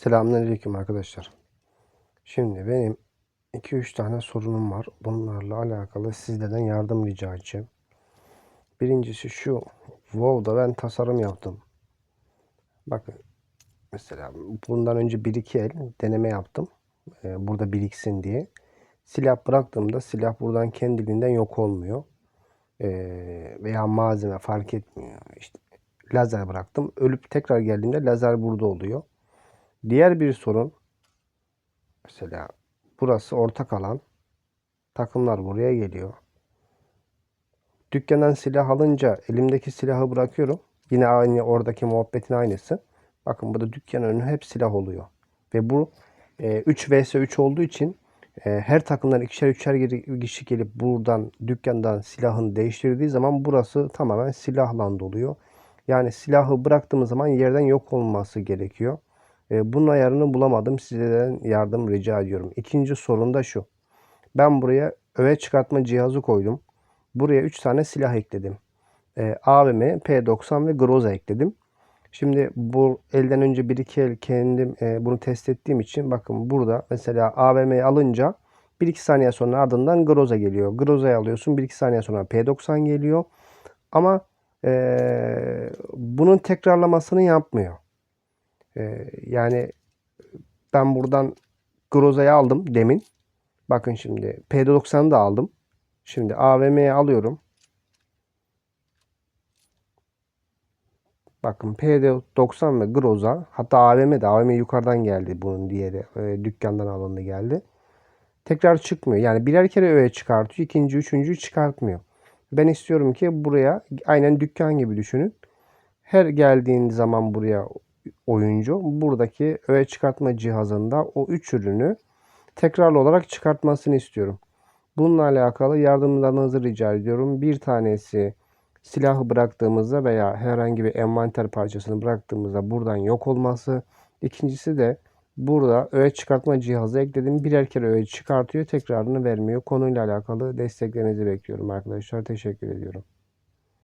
Selamünaleyküm arkadaşlar. Şimdi benim 2-3 tane sorunum var. Bunlarla alakalı sizlerden yardım rica edeceğim. Birincisi şu. WoW'da ben tasarım yaptım. Bakın mesela bundan önce 1-2 el deneme yaptım. Ee, burada biriksin diye. Silah bıraktığımda silah buradan kendiliğinden yok olmuyor. Ee, veya malzeme fark etmiyor. İşte lazer bıraktım. Ölüp tekrar geldiğimde lazer burada oluyor. Diğer bir sorun mesela burası ortak alan. Takımlar buraya geliyor. Dükkandan silah alınca elimdeki silahı bırakıyorum. Yine aynı oradaki muhabbetin aynısı. Bakın burada dükkan önü hep silah oluyor. Ve bu e, 3 vs 3 olduğu için e, her takımdan ikişer üçer kişi gelip buradan dükkandan silahını değiştirdiği zaman burası tamamen silahla doluyor. Yani silahı bıraktığımız zaman yerden yok olması gerekiyor. E, bunun ayarını bulamadım. Sizden yardım rica ediyorum. İkinci sorun da şu. Ben buraya öve çıkartma cihazı koydum. Buraya 3 tane silah ekledim. E, AVM, P90 ve Groza ekledim. Şimdi bu elden önce bir iki el kendim e, bunu test ettiğim için bakın burada mesela AVM'yi alınca 1-2 saniye sonra ardından Groza geliyor. Groza'yı alıyorsun 1-2 saniye sonra P90 geliyor. Ama e, bunun tekrarlamasını yapmıyor. E, yani ben buradan Groza'yı aldım demin. Bakın şimdi P90'ı da aldım. Şimdi AVM'ye alıyorum. Bakın P90 ve Groza hatta AVM de AVM yukarıdan geldi bunun diğeri e, dükkandan alındı geldi. Tekrar çıkmıyor. Yani birer kere öğe çıkartıyor. ikinci, üçüncü çıkartmıyor. Ben istiyorum ki buraya aynen dükkan gibi düşünün. Her geldiğin zaman buraya oyuncu buradaki öğe çıkartma cihazında o üç ürünü tekrarlı olarak çıkartmasını istiyorum. Bununla alakalı yardımlarınızı rica ediyorum. Bir tanesi silahı bıraktığımızda veya herhangi bir envanter parçasını bıraktığımızda buradan yok olması. İkincisi de burada öğe çıkartma cihazı ekledim. Birer kere öğe çıkartıyor, tekrarını vermiyor. Konuyla alakalı desteklerinizi bekliyorum arkadaşlar. Teşekkür ediyorum.